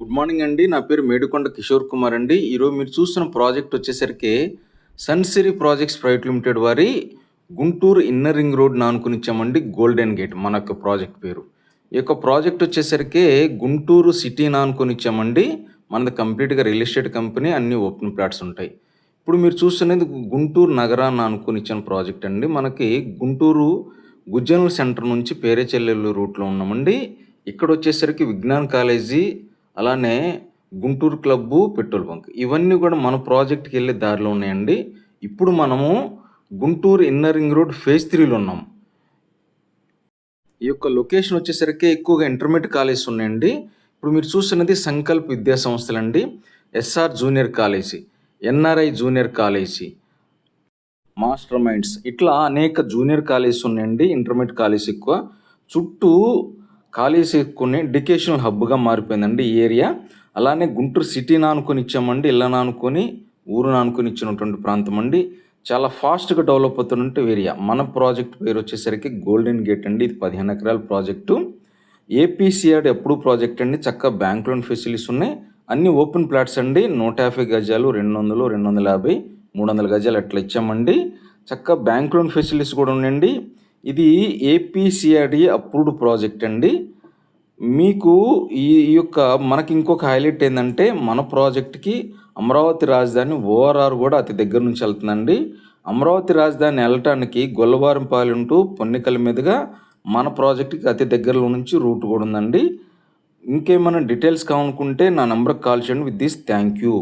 Good morning అండి. నా పేరు మేడుకొండ కిషోర్ కుమార్ అండి. ఈరోజు మీరు చూస్తున్న ప్రాజెక్ట్ వచ్చేసరికి సన్సిరీ ప్రాజెక్ట్స్ ప్రైవేట్ లిమిటెడ్ వారి గుంటూరు ఇన్నర్ రింగ్ రోడ్ నానుకుని ఇచ్చామండి. గోల్డెన్ గేట్ మన యొక్క ప్రాజెక్ట్ పేరు. ఈ యొక్క ప్రాజెక్ట్ వచ్చేసరికి గుంటూరు సిటీ నానుకొని ఇచ్చామండి. మనది కంప్లీట్గా రియల్ ఎస్టేట్ కంపెనీ అన్ని ఓపెన్ ప్లాట్స్ ఉంటాయి. ఇప్పుడు మీరు చూస్తున్నది గుంటూరు నగరాన్ని అనుకుని ఇచ్చిన ప్రాజెక్ట్ అండి. మనకి గుంటూరు గుజ్జనల్ సెంటర్ నుంచి పేరేచెల్లెల్లు రూట్లో ఉన్నామండి. ఇక్కడ వచ్చేసరికి విజ్ఞాన్ కాలేజీ అలానే గుంటూరు క్లబ్బు పెట్రోల్ బంక్. ఇవన్నీ కూడా మన ప్రాజెక్ట్కి వెళ్ళే దారిలో ఉన్నాయండి. ఇప్పుడు మనము Guntur inner ring road phase త్రీలో ఉన్నాం. ఈ యొక్క లొకేషన్ వచ్చేసరికి ఎక్కువగా ఇంటర్మీడియట్ కాలేజెస్ ఉన్నాయండి. ఇప్పుడు మీరు చూస్తున్నది సంకల్ప్ విద్యా సంస్థలండి. SR junior college NRI junior college master minds. ఇట్లా అనేక జూనియర్ కాలేజెస్ ఉన్నాయండి. ఇంటర్మీడియట్ కాలేజ్ ఎక్కువ. చుట్టూ ఖాళీ చేసుకునే ఎడ్యుకేషనల్ హబ్గా మారిపోయిందండి ఈ ఏరియా. అలానే గుంటూరు సిటీని నానుకొని ఇచ్చామండి ఇళ్ళ అనుకొని ఊరును ఆనుకొని ఇచ్చినటువంటి ప్రాంతం అండి చాలా ఫాస్ట్గా డెవలప్ అవుతున్నట్టు ఏరియా. మన ప్రాజెక్ట్ పేరు వచ్చేసరికి గోల్డెన్ గేట్ అండి. ఇది పదిహేను ఎకరాల ప్రాజెక్టు. ఏపీసీఆర్ ఎప్పుడు ప్రాజెక్ట్ అండి. చక్కగా బ్యాంక్ లోన్ ఫెసిలిటీస్ ఉన్నాయి. అన్ని ఓపెన్ ప్లాట్స్ అండి. నూట యాభై గజాలు రెండు వందలు రెండు వందల యాభై మూడు వందల గజాలు అట్లా ఇచ్చామండి. చక్కగా బ్యాంక్ లోన్ ఫెసిలిటీస్ కూడా ఉండండి ఇది ఏపీసీఆర్డీ అప్రూవ్డ్ ప్రాజెక్ట్ అండి. మీకు ఈ ఈ యొక్క మనకి ఇంకొక హైలైట్ ఏంటంటే మన ప్రాజెక్ట్కి అమరావతి రాజధాని ఓఆర్ఆర్ కూడా అతి దగ్గర నుంచి వెళ్తుందండి. అమరావతి రాజధాని వెళ్ళటానికి గొల్లవారంపాలెం టు పొన్నికల మీదుగా మన ప్రాజెక్ట్కి అతి దగ్గరలో నుంచి రూట్ కూడా ఉందండి. ఇంకేమైనా డీటెయిల్స్ కావాలనుకుంటే నా నెంబర్కి కాల్ చేయండి. With this thank you